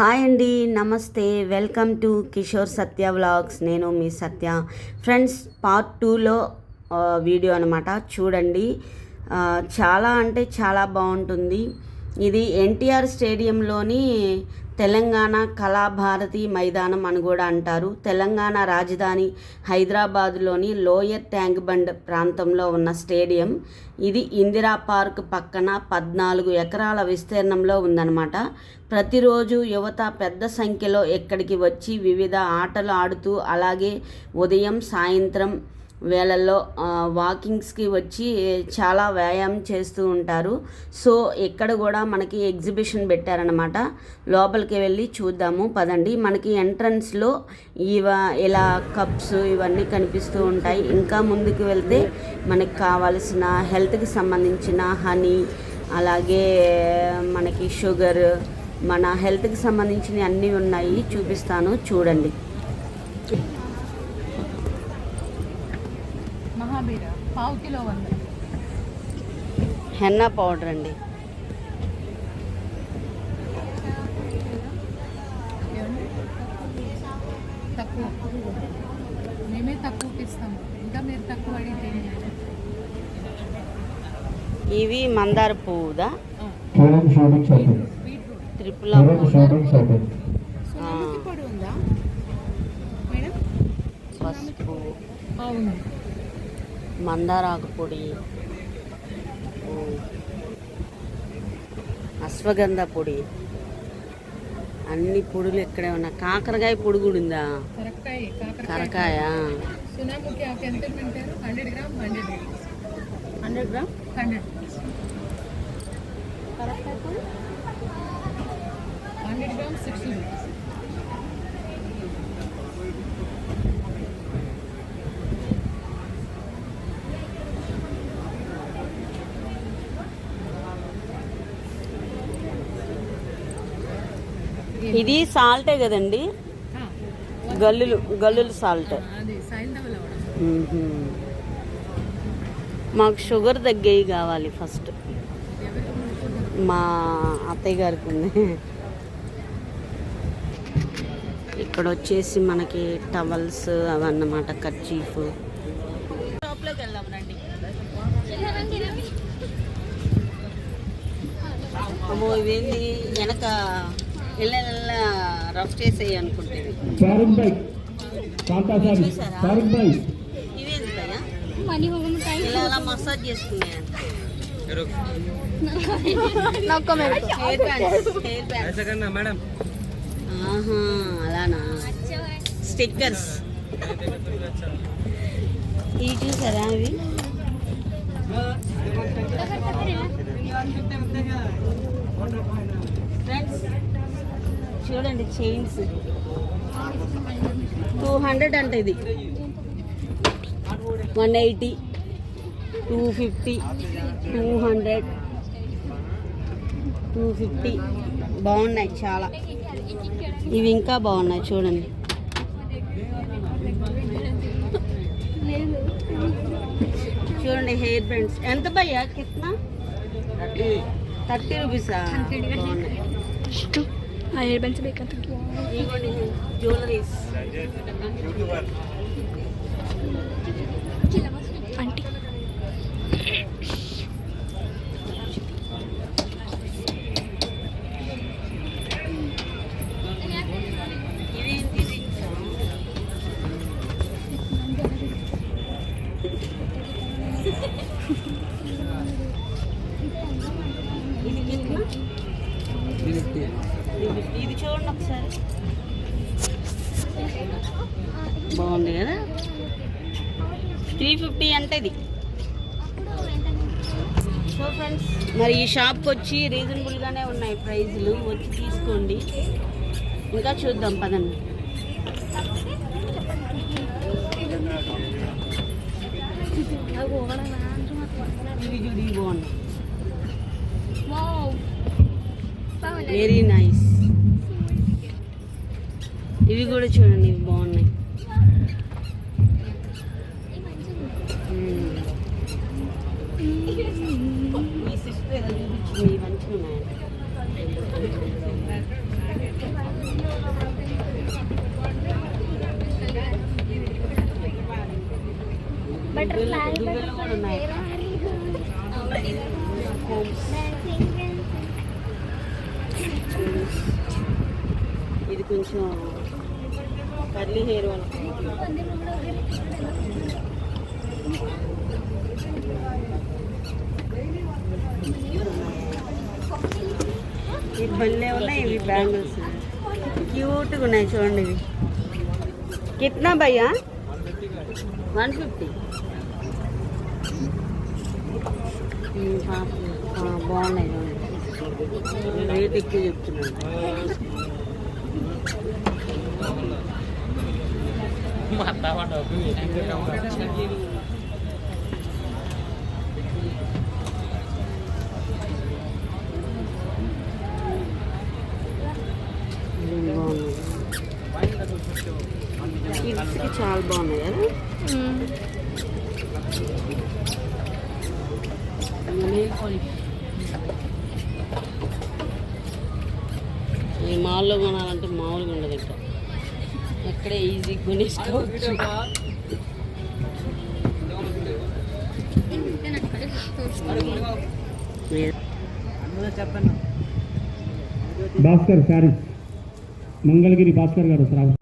Hi అండి నమస్తే. Welcome to Kishore Satya vlogs. నేను మీ సత్య. ఫ్రెండ్స్ పార్ట్ టూలో వీడియో అనమాట చూడండి. చాలా అంటే చాలా బాగుంటుంది. ఇది ఎన్టీఆర్ స్టేడియంలోని తెలంగాణ కళాభారతి మైదానం అని కూడా అంటారు. తెలంగాణ రాజధాని హైదరాబాద్లోని లోయర్ ట్యాంక్ బండ్ ప్రాంతంలో ఉన్న స్టేడియం. ఇది ఇందిరా పార్క్ పక్కన పద్నాలుగు ఎకరాల విస్తీర్ణంలో ఉందన్నమాట. ప్రతిరోజు యువత పెద్ద సంఖ్యలో ఇక్కడికి వచ్చి వివిధ ఆటలు ఆడుతూ అలాగే ఉదయం సాయంత్రం వేళల్లో వాకింగ్స్కి వచ్చి చాలా వ్యాయామం చేస్తూ ఉంటారు. సో ఇక్కడ కూడా మనకి ఎగ్జిబిషన్ పెట్టారనమాట లోపలికి వెళ్ళి చూద్దాము పదండి. మనకి ఎంట్రన్స్లో ఇవ ఇలా కప్స్ ఇవన్నీ కనిపిస్తూ ఉంటాయి. ఇంకా ముందుకు వెళ్తే మనకి కావాల్సిన హెల్త్కి సంబంధించిన హనీ అలాగే మనకి షుగర్ మన హెల్త్కి సంబంధించిన అన్నీ ఉన్నాయి. చూపిస్తాను చూడండి. పావు కిలో వంద. హెన్నా పౌడర్ అండి. తక్కువ. మేమే తక్కువకి ఇస్తాము ఇంకా మీరు తక్కువ అడిగితే? ఇవి మందార పువ్వుదా? త్రిపుల పసుపు. మందారాకు పొడి అశ్వగంధ పొడి అన్ని పొడులు ఇక్కడే ఉన్నాయి కాకరకాయ పొడి కూడా ఉందా? కరకాయ హండ్రెడ్ గ్రామ్ సిక్స్టీ రూపీస్ ఇది సాల్టే కదండి. గల్లులు గల్లులు సాల్ట్. మాకు షుగర్ తగ్గేవి కావాలి ఫస్ట్. మా అత్తయ్య గారికి ఉంది. ఇక్కడ వచ్చేసి మనకి టవల్స్ అవన్నమాట కర్చీఫ్. షాప్లోకి వెళ్దాం రండి. అమ్మో ఇవేంది? వెనక ఇళ్ళ రఫ్ చేసేయి సారీ. భయ్యా? ఇలా అలా మసాజ్ చేసుకున్నాయి? Hair bands hair bands. ఆహా అలానా? స్టిక్కర్స్. ఇవి చూసారా అవి? ఫ్రెండ్స్ చూడండి చైన్స్ టూ హండ్రెడ్ అంటే ఇది. One eighty two fifty two hundred two fifty బాగున్నాయి చాలా. ఇవి ఇంకా బాగున్నాయి చూడండి. చూడండి హెయిర్ బ్యాండ్స్. ఎంత భయ్యా? కిత్నా? థర్టీ. రూపీసా? ಹೇಳಿ ಬೆಳೆಸಬೇಕಂತ ಯೂಟ್ಯೂಬರ್ వచ్చి రీజనబుల్గానే ఉన్నాయి ప్రైజులు. వచ్చి తీసుకోండి. ఇంకా చూద్దాం పదండి. ఇవి చూడు ఇవి బాగున్నాయి వెరీ నైస్ ఇవి కూడా చూడండి బాగున్నాయి మ్మ్. మీ సిస్టర్ ఏదో చూపించింది ఇవి మంచిగా ఉన్నాయి బటర్ఫ్లై దువ్వెలు కూడా ఉన్నాయి ఇది కొంచెం కర్లీ హెయిర్ వాళ్ళకి ఈ భలే ఉన్నాయి ఇవి బ్యాంగిల్స్ క్యూట్గా ఉన్నాయి చూడండి ఇవి కిట్నా భయ్యా వన్ ఫిఫ్టీ బాగున్నాయి రేట్ ఎక్కువ చెప్తున్నాను బాగున్నాయి. కిడ్స్కి చాలా బాగున్నాయి కదా? ఈ మాల్లో కొనాలంటే మామూలుగా ఉండదు ఇక్కడ ఎక్కడే ఈజీ కొనేసుకోవచ్చు. భాస్కర్ శారీస్ మంగళగిరి భాస్కర్ గారు శ్రావణ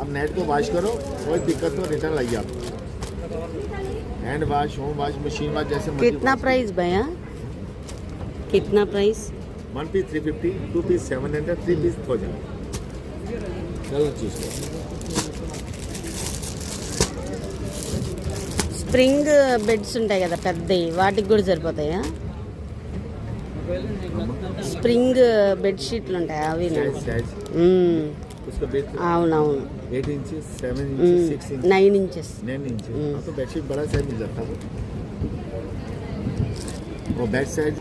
अब नेट को वॉश करो कोई दिक्कत हो रिटर्न लाइए आप hand wash home wash machine wash जैसे कितना प्राइस भैया कितना price one piece three fifty two piece seven hundred three piece thousand colour choose करो స్ప్రింగ్ బెడ్స్ ఉంటాయి కదా పెద్దవి వాటికి కూడా సరిపోతాయా స్ప్రింగ్ బెడ్ షీట్లు ఉంటాయి అవి साइज साइज उसका बेस అవునవును eight inches seven inches six inch nine inches nine inches hmm. हाँ तो बेडशीट बड़ा साइज मिल जाता है वो बेड साइज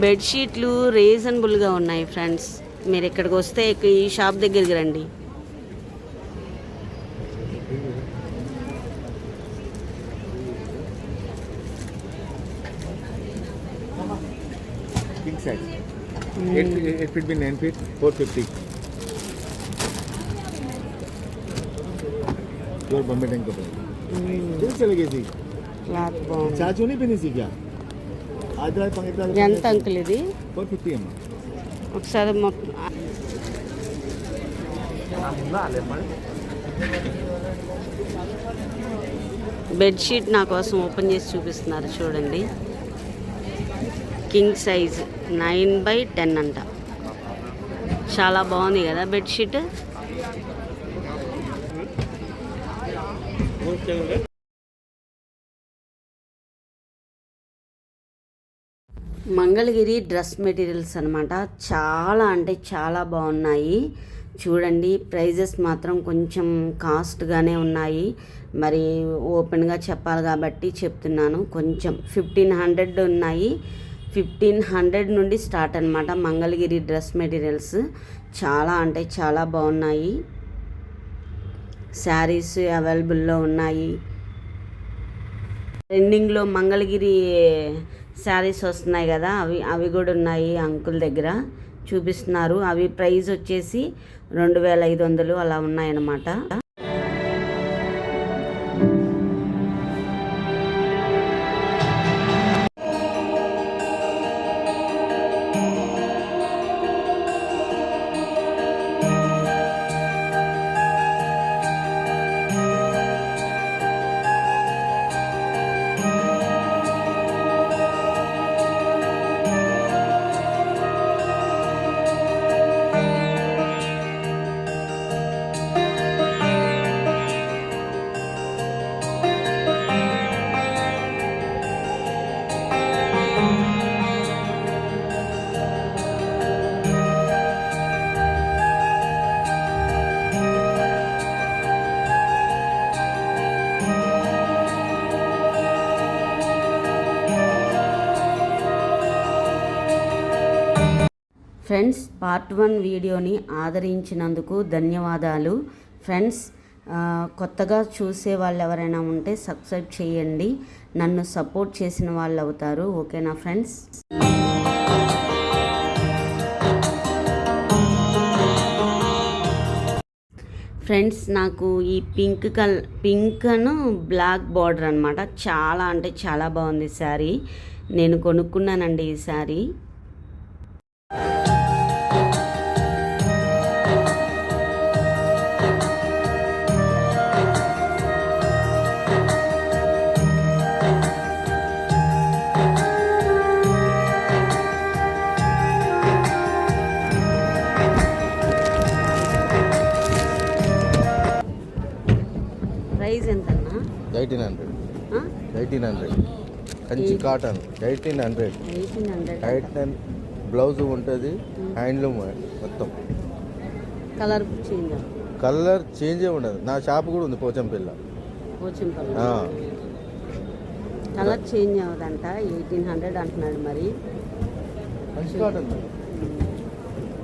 బెడ్షీట్లు రీజనబుల్గా ఉన్నాయి ఫ్రెండ్స్ మీరు ఇక్కడికి వస్తే ఇక ఈ షాప్ దగ్గరికి రండి king size eight eight feet भी nine feet four fifty pure Bombay tank कपड़े फिर चले गई थी క్లాత్ బాగుంది चाचू नहीं पहनी थी क्या आज रात पंगे ఎంత అంకుల్ ఇది फोर फिफ्टी है ఒకసారి మొత్తం బెడ్షీట్ నా కోసం ఓపెన్ చేసి చూపిస్తున్నారు చూడండి king size nine by ten అంట చాలా బాగుంది కదా బెడ్షీట్ మంగళగిరి డ్రెస్ మెటీరియల్స్ అనమాట చాలా అంటే చాలా బాగున్నాయి. చూడండి ప్రైజెస్ మాత్రం కొంచెం కాస్ట్గానే ఉన్నాయి. మరి ఓపెన్గా చెప్పాలి కాబట్టి చెప్తున్నాను. కొంచెం ఫిఫ్టీన్ హండ్రెడ్ ఉన్నాయి. ఫిఫ్టీన్ హండ్రెడ్ నుండి స్టార్ట్ అనమాట మంగళగిరి డ్రెస్ మెటీరియల్స్. చాలా అంటే చాలా బాగున్నాయి. శారీస్ అవైలబుల్లో ఉన్నాయి. ట్రెండింగ్లో మంగళగిరి శారీస్ వస్తున్నాయి కదా అవి అవి కూడా ఉన్నాయి అంకుల్ దగ్గర. చూపిస్తున్నారు. అవి ప్రైస్ వచ్చేసి రెండు వేల ఐదు వందలు అలా ఉన్నాయన్నమాట. ఫ్రెండ్స్ పార్ట్ వన్ వీడియోని ఆదరించినందుకు ధన్యవాదాలు. ఫ్రెండ్స్ కొత్తగా చూసే వాళ్ళు ఎవరైనా ఉంటే సబ్స్క్రైబ్ చేయండి. నన్ను సపోర్ట్ చేసిన వాళ్ళు అవుతారు ఓకేనా ఫ్రెండ్స్? ఫ్రెండ్స్ నాకు ఈ పింక్ కల్ పింక్ అను బ్లాక్ బార్డర్ అనమాట చాలా అంటే చాలా బాగుంది శారీ. నేను కొనుక్కున్నానండి ఈ sari. Eighteen hundred eighteen hundred Kanchi cotton eighteen hundred eighteen blouse ఉంటుంది హ్యాండ్లూమ్ మొత్తం. కలర్ చేంజ్ కలర్ చేంజే ఉండదు. నా షాప్ కూడా ఉంది పోచంపిల్ల. కలర్ చేంజ్ అవ్వదంట ఎయిటీన్ హండ్రెడ్ అంటున్నాడు మరి.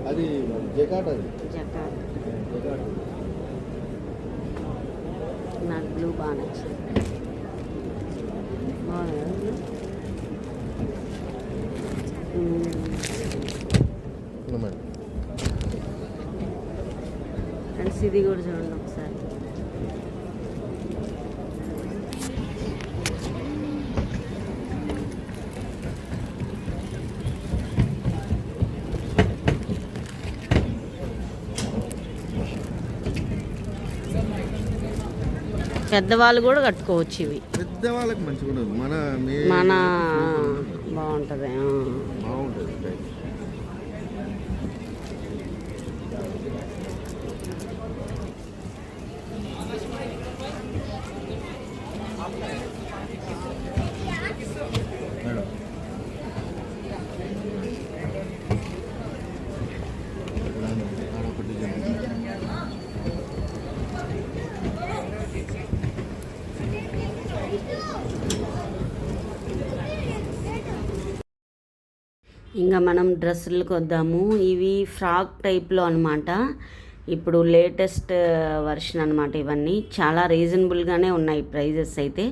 అది జకాట్ అది జకాట్ జకాట్. నాకు బ్లూ బాగా నచ్చింది. ఫ్రెండ్స్ ఇది కూడా చూడండి ఒకసారి పెద్దవాళ్ళు కూడా కట్టుకోవచ్చు ఇవి. పెద్ద వాళ్ళకి మంచిగా మన మన బాగుంటుంది. బాగుంటుంది టైప్. మేడం ఆడొకటి చెప్పండి. ఇంకా మనం డ్రెస్సులకు వద్దాము. ఇవి ఫ్రాక్ టైప్లో అనమాట ఇప్పుడు లేటెస్ట్ వర్షన్ అనమాట ఇవన్నీ. చాలా రీజనబుల్గానే ఉన్నాయి ప్రైజెస్ అయితే.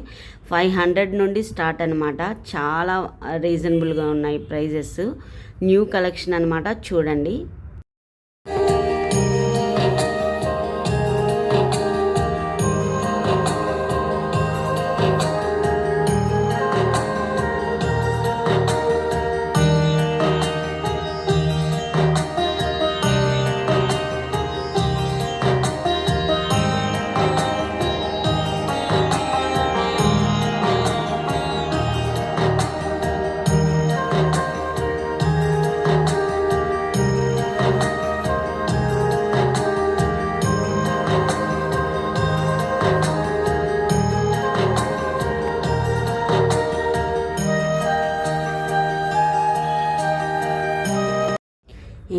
ఫైవ్ హండ్రెడ్ నుండి స్టార్ట్ అనమాట చాలా రీజనబుల్గా ఉన్నాయి ప్రైజెస్. న్యూ కలెక్షన్ అనమాట చూడండి.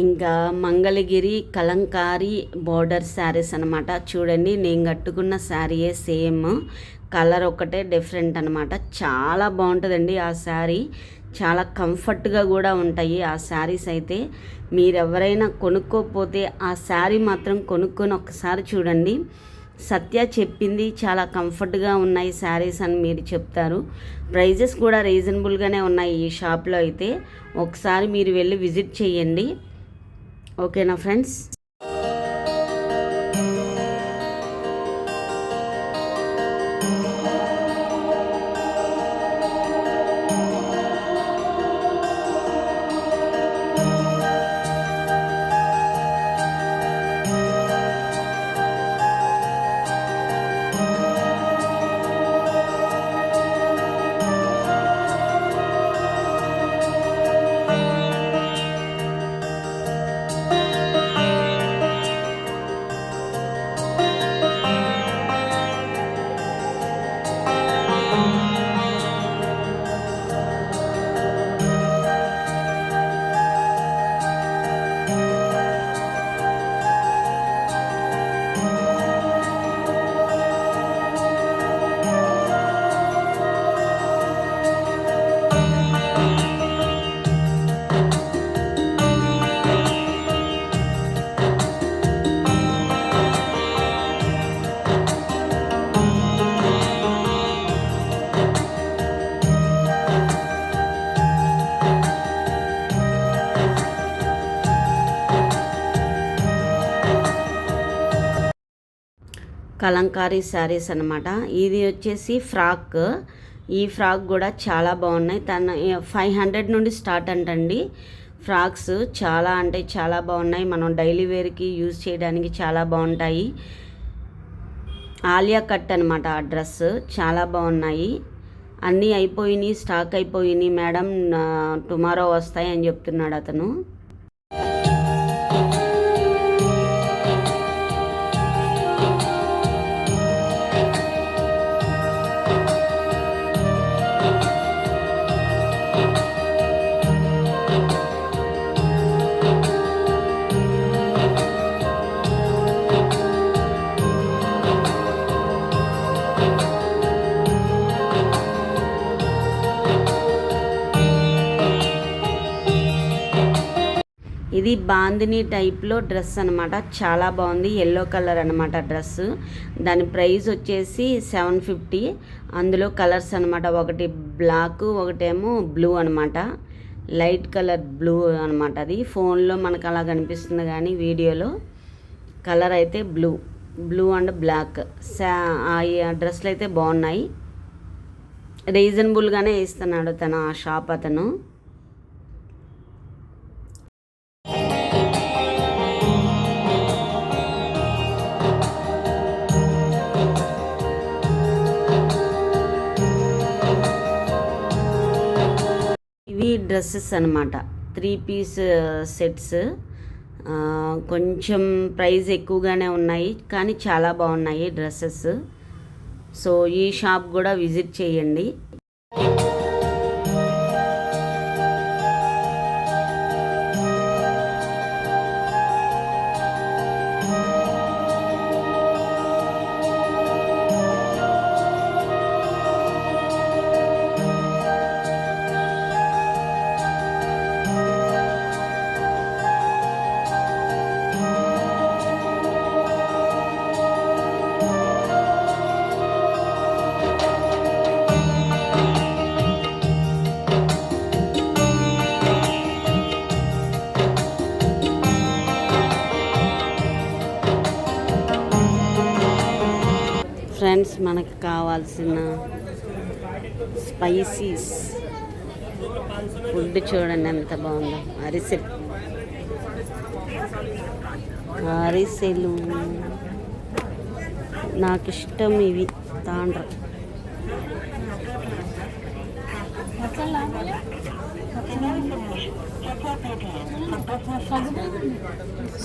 ఇంకా మంగళగిరి కలంకారీ బార్డర్ శారీస్ అనమాట చూడండి నేను కట్టుకున్న శారీయే సేమ్. కలర్ ఒకటే డిఫరెంట్ అనమాట చాలా బాగుంటుందండి ఆ శారీ. చాలా కంఫర్ట్గా కూడా ఉంటాయి ఆ శారీస్ అయితే. మీరు ఎవరైనా కొనుక్కోకపోతే ఆ శారీ మాత్రం కొనుక్కొని ఒకసారి చూడండి. సత్య చెప్పింది చాలా కంఫర్ట్గా ఉన్నాయి శారీస్ అని మీరు చెప్తారు. ప్రైజెస్ కూడా రీజనబుల్గానే ఉన్నాయి ఈ షాప్లో అయితే. ఒకసారి మీరు వెళ్ళి విజిట్ చేయండి. ఓకేనా ఫ్రెండ్స్? కలంకారీ శారీస్ అనమాట ఇది వచ్చేసి ఫ్రాక్. ఈ ఫ్రాక్ కూడా చాలా బాగున్నాయి. తన ఫైవ్ హండ్రెడ్ నుండి స్టార్ట్ అంటండి. ఫ్రాక్స్ చాలా అంటే చాలా బాగున్నాయి. మనం డైలీ వేర్కి యూజ్ చేయడానికి చాలా బాగుంటాయి. ఆలియా కట్ అనమాట ఆ డ్రెస్. చాలా బాగున్నాయి. అన్నీ అయిపోయినాయి స్టాక్ అయిపోయినాయి. మేడం టుమారో వస్తాయి అని చెప్తున్నాడు అతను. ఇది బాందిని టైప్లో డ్రెస్ అనమాట చాలా బాగుంది. ఎల్లో కలర్ అనమాట డ్రెస్. దాని ప్రైస్ వచ్చేసి సెవెన్ ఫిఫ్టీ. అందులో కలర్స్ అనమాట ఒకటి బ్లాక్ ఒకటేమో బ్లూ అనమాట లైట్ కలర్ బ్లూ అనమాట అది. ఫోన్లో మనకు అలా కనిపిస్తుంది కానీ వీడియోలో. కలర్ అయితే బ్లూ. Blue and black. సా ఆ డ్రెస్సులు అయితే బాగున్నాయి. రీజనబుల్గానే ఇస్తున్నాడు తన ఆ షాప్ అతను. డ్రెస్సెస్ అనమాట త్రీ పీస్ సెట్స్. కొంచెం ప్రైస్ ఎక్కువగానే ఉన్నాయి కానీ చాలా బాగున్నాయి డ్రెస్సెస్. సో ఈ షాప్ కూడా విజిట్ చేయండి. మనకు కావాల్సిన స్పైసీస్. ఫుడ్ చూడండి ఎంత బాగుందో. అరిసెలు. అరిసెలు. నాకు ఇష్టం ఇవి. తాండ్ర.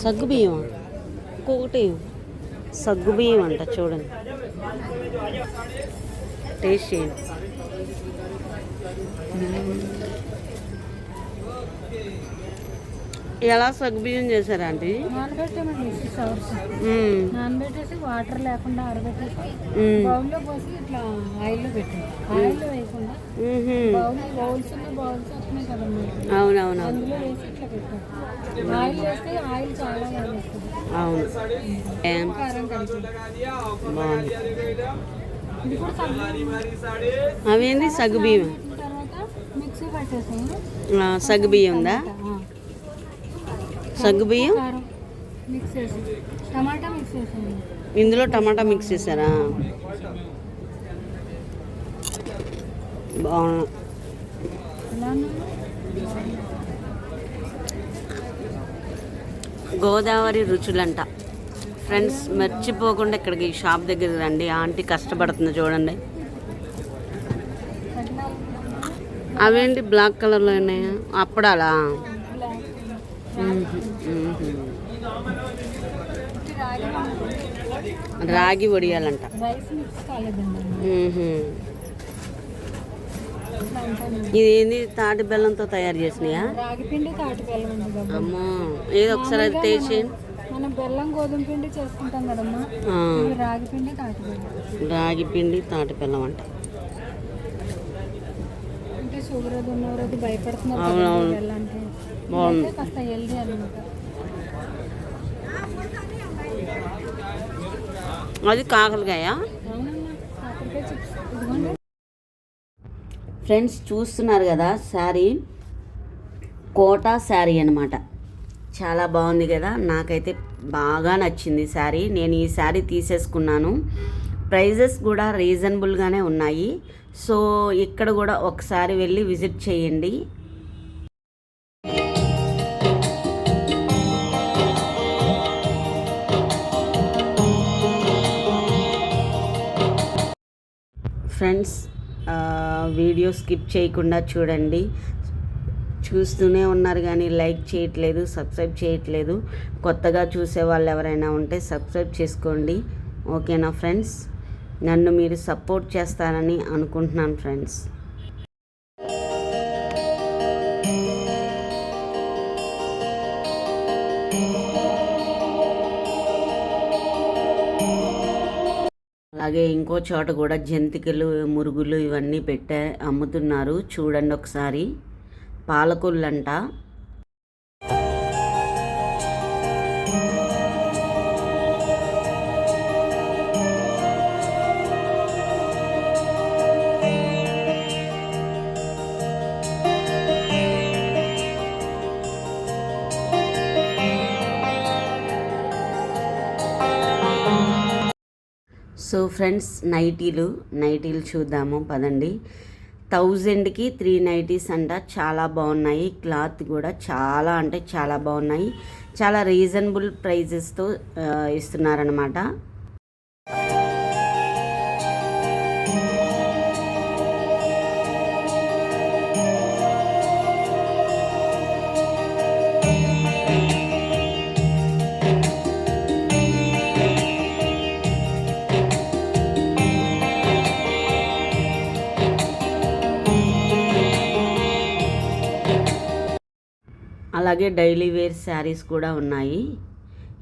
సగ్గు బియ్యం ఇంకొకటి సగ్గు బియ్యం అంట చూడండి. టేస్ట్ చేయండి ఎలా సగ్గు బియ్యం చేశారా ఆంటీ నానబెట్టామండి సిక్స్ అవర్స్ మ్మ్. నానబెట్టేసి వాటర్ లేకుండా ఆరబెట్టేసి. బౌల్లో పోసి ఇట్లా ఆయిల్లో పెట్టాం ఆయిల్లో వేయకుండా. బౌల్ బౌల్స్ ఉన్న బౌల్స్ కదమ్మా. అవునవును అందులో వేసి ఇట్లా పెట్టాం. ఆయిల్ వేస్తే ఆయిల్ చాలా బాగా వస్తుంది అవును కారం కలిపి. అవేంది? సగ్గు బియ్యం. పెట్టిన తర్వాత మిక్సీ పట్టేసాము ఆ, సగ్గు బియ్యం ఉందా? సగ్గు బియ్యం? కారం మిక్స్ చేసి టమాటా మిక్స్ చేసాము ఇందులో టమాటా మిక్స్ చేశారా? బాగున్నా. గోదావరి రుచులంట. ఫ్రెండ్స్ మర్చిపోకుండా ఇక్కడికి షాప్ దగ్గర రండి. ఆంటీ కష్టపడుతుంది చూడండి. అవేంటి బ్లాక్ కలర్లో ఉన్నాయా? అప్పడాలా. రాగి వడియాలంట రైస్ మిక్స్ కాలేదండి మ్మ్. ఇట్లా అంటాను ఇది ఏంది? తాటి బెల్లంతో తయారు చేసినాయా? రాగి పిండి తాటి బెల్లం అమ్మో ఏదో ఒకసారి అది చేయండి. మనం బెల్లం గోధుమ పిండి చేసుకుంటాం కదమ్మా. ఆ, ఇవి రాగి పిండి తాటి బెల్లం. రాగి పిండి తాటి బెల్లం అంట. అంటే షుగర్ అది అది భయపడుతున్నారు బాగుంది. కాస్త హెల్దీ అనమాట అది కాకరకాయ? ఫ్రెండ్స్ చూస్తున్నారు కదా శారీ. కోటా శారీ అనమాట చాలా బాగుంది కదా. నాకైతే బాగా నచ్చింది శారీ. నేను ఈ శారీ తీసేసుకున్నాను. ప్రైజెస్ కూడా రీజనబుల్గానే ఉన్నాయి. సో ఇక్కడ కూడా ఒకసారి వెళ్ళి విజిట్ చేయండి. ఫ్రెండ్స్ వీడియో స్కిప్ చేయకుండా చూడండి. చూస్తూనే ఉన్నారు కానీ లైక్ చేయట్లేదు సబ్స్క్రైబ్ చేయట్లేదు. కొత్తగా చూసే వాళ్ళు ఎవరైనా ఉంటే సబ్స్క్రైబ్ చేసుకోండి. ఓకేనా ఫ్రెండ్స్? నన్ను మీరు సపోర్ట్ చేస్తారని అనుకుంటున్నాను ఫ్రెండ్స్. అలాగే ఇంకో చోట కూడా జంతికలు మురుగులు ఇవన్నీ పెట్టే అమ్ముతున్నారు. చూడండి ఒకసారి. పాలకొల్లంట. సో ఫ్రెండ్స్ నైటీలు నైటీలు చూద్దాము పదండి. థౌజండ్కి త్రీ నైటీస్ అంట చాలా బాగున్నాయి. క్లాత్ కూడా చాలా అంటే చాలా బాగున్నాయి. చాలా రీజనబుల్ ప్రైజెస్తో ఇస్తున్నారనమాట అలాగే డైలీ వేర్ శారీస్ కూడా ఉన్నాయి.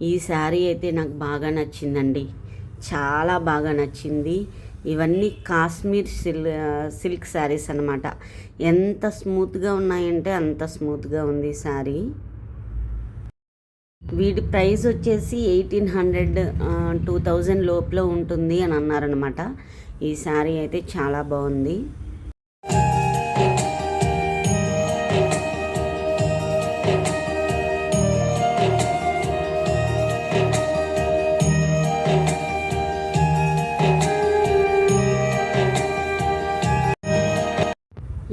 ఈ శారీ అయితే నాకు బాగా నచ్చిందండి. చాలా బాగా నచ్చింది. ఇవన్నీ కాశ్మీర్ సిల్ సిల్క్ శారీస్ అనమాట ఎంత స్మూత్గా ఉన్నాయంటే అంత స్మూత్గా ఉంది శారీ. వీటి ప్రైస్ వచ్చేసి ఎయిటీన్ హండ్రెడ్ టూ థౌజండ్ లోపల ఉంటుంది అని అన్నారనమాట ఈ శారీ అయితే చాలా బాగుంది.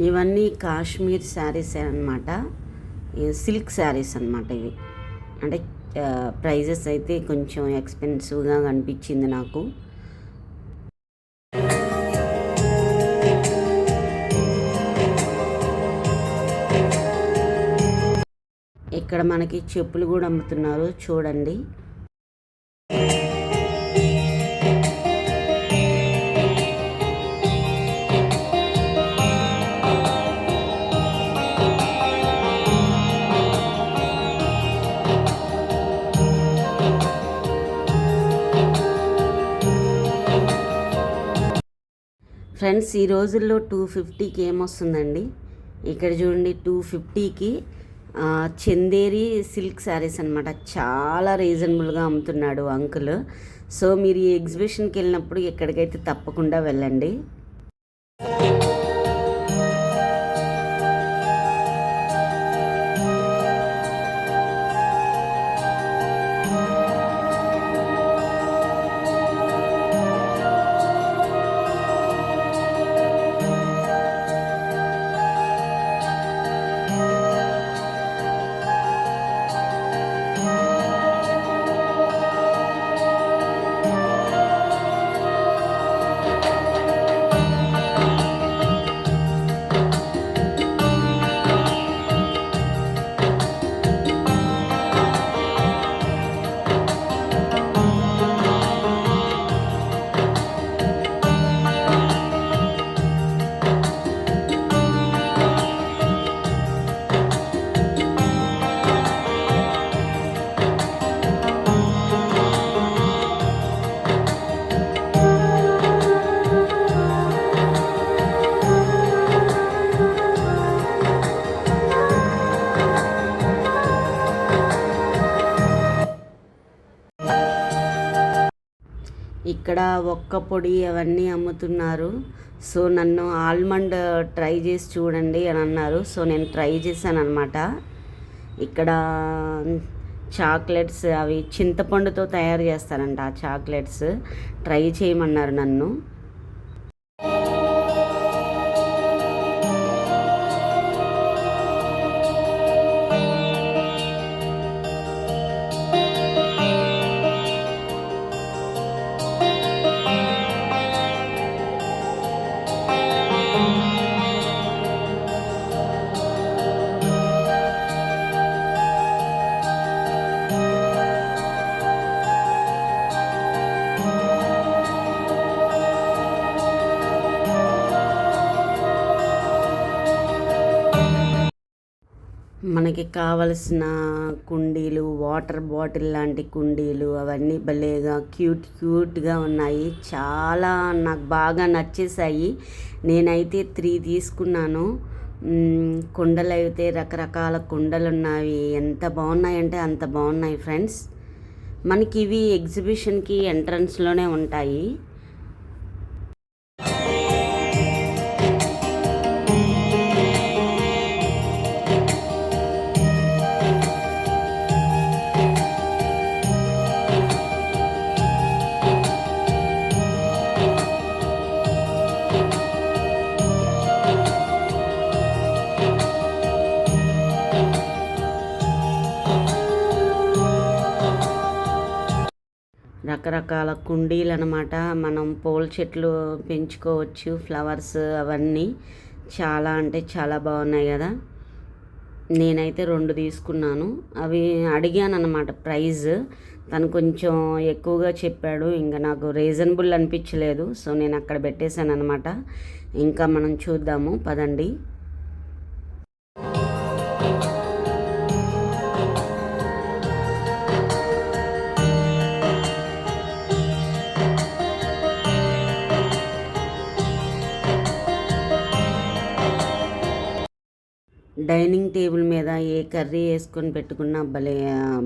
ఇవన్నీ కాశ్మీర్ శారీస్ అనమాట సిల్క్ శారీస్ అనమాట ఇవి. అంటే ప్రైజెస్ అయితే కొంచెం ఎక్స్పెన్సివ్గా కనిపించింది నాకు. ఇక్కడ మనకి చెప్పులు కూడా అమ్ముతున్నారు. చూడండి. ఫ్రెండ్స్ ఈ రోజుల్లో టూ ఫిఫ్టీకి ఏమొస్తుందండి? ఇక్కడ చూడండి టూ ఫిఫ్టీకి చందేరి సిల్క్ శారీస్ అనమాట చాలా రీజనబుల్గా అమ్ముతున్నాడు అంకుల్. సో మీరు ఈ ఎగ్జిబిషన్కి వెళ్ళినప్పుడు ఎక్కడికైతే తప్పకుండా వెళ్ళండి. ఇక్కడ ఒక్క పొడి అవన్నీ అమ్ముతున్నారు. సో నన్ను ఆల్మండ్ ట్రై చేసి చూడండి అని అన్నారు. సో నేను ట్రై చేశాను అనమాట ఇక్కడ చాక్లెట్స్ అవి చింతపండుతో తయారు చేస్తారంట ఆ చాక్లెట్స్. ట్రై చేయమన్నారు నన్ను. మనకి కావలసిన కుండీలు వాటర్ బాటిల్ లాంటి కుండీలు అవన్నీ భలేగా క్యూట్ క్యూట్గా ఉన్నాయి. చాలా నాకు బాగా నచ్చేసాయి నేనైతే త్రీ తీసుకున్నాను. కుండలు అయితే రకరకాల కుండలు ఉన్నాయి ఎంత బాగున్నాయంటే అంత బాగున్నాయి ఫ్రెండ్స్. మనకి ఇవి ఎగ్జిబిషన్కి ఎంట్రన్స్లోనే ఉంటాయి. రకరకాల కుండీలు అనమాట మనం పూల చెట్లు పెంచుకోవచ్చు ఫ్లవర్స్ అవన్నీ. చాలా అంటే చాలా బాగున్నాయి కదా. నేనైతే రెండు తీసుకున్నాను. అవి అడిగాను అనమాట ప్రైజ్. తను కొంచెం ఎక్కువగా చెప్పాడు. ఇంకా నాకు రీజనబుల్ అనిపించలేదు. సో నేను అక్కడ పెట్టేశాను అనమాట ఇంకా మనం చూద్దాము. పదండి. డైనింగ్ టేబుల్ మీద ఏ కర్రీ వేసుకొని పెట్టుకున్నా భలే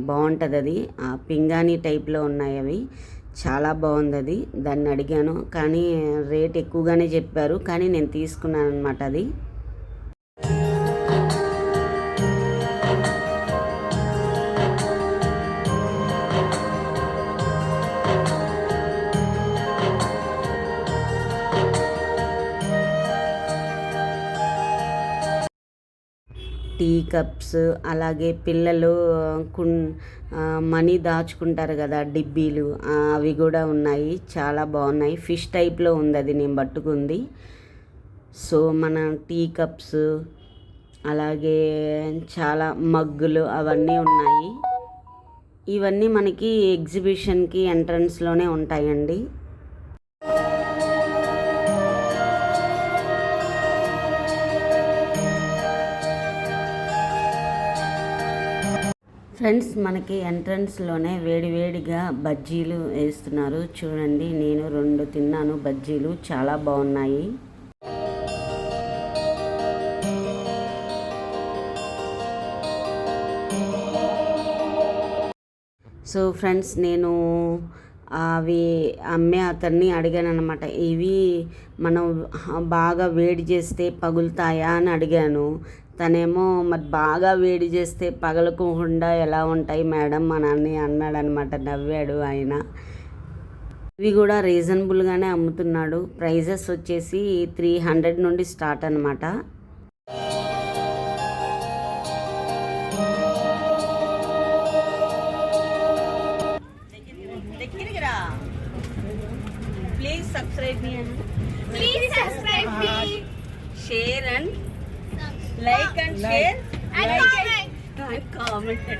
బాగుంటుంది అది. ఆ పింగాణి టైప్లో ఉన్నాయి అవి. చాలా బాగుంది అది. దాన్ని అడిగాను. కానీ రేట్ ఎక్కువగానే చెప్పారు. కానీ నేను తీసుకున్నాను అనమాట అది. టీ కప్స్ అలాగే పిల్లలు కున్ మనీ దాచుకుంటారు కదా డిబ్బీలు అవి కూడా ఉన్నాయి. చాలా బాగున్నాయి. ఫిష్ టైప్లో ఉంది అది నేను పట్టుకుంది. సో మన టీ కప్స్ అలాగే చాలా మగ్గులు అవన్నీ ఉన్నాయి. ఇవన్నీ మనకి ఎగ్జిబిషన్కి ఎంట్రన్స్లోనే ఉంటాయండి. ఫ్రెండ్స్ మనకి ఎంట్రన్స్లోనే వేడివేడిగా బజ్జీలు వేస్తున్నారు. చూడండి నేను రెండు తిన్నాను బజ్జీలు. చాలా బాగున్నాయి. సో ఫ్రెండ్స్ నేను అవి అమ్మే అతన్ని అడిగాను అనమాట ఇవి మనం బాగా వేడి చేస్తే పగులుతాయా అని అడిగాను. తనేమో మరి బాగా వేడి చేస్తే పగలకుండా ఎలా ఉంటాయి మేడం అని అని అన్నాడు అనమాట నవ్వాడు ఆయన. ఇవి కూడా రీజనబుల్గానే అమ్ముతున్నాడు. ప్రైజెస్ వచ్చేసి త్రీ హండ్రెడ్ నుండి స్టార్ట్ అనమాట. Please subscribe me and Please subscribe me. Share and like and share and comment. Comment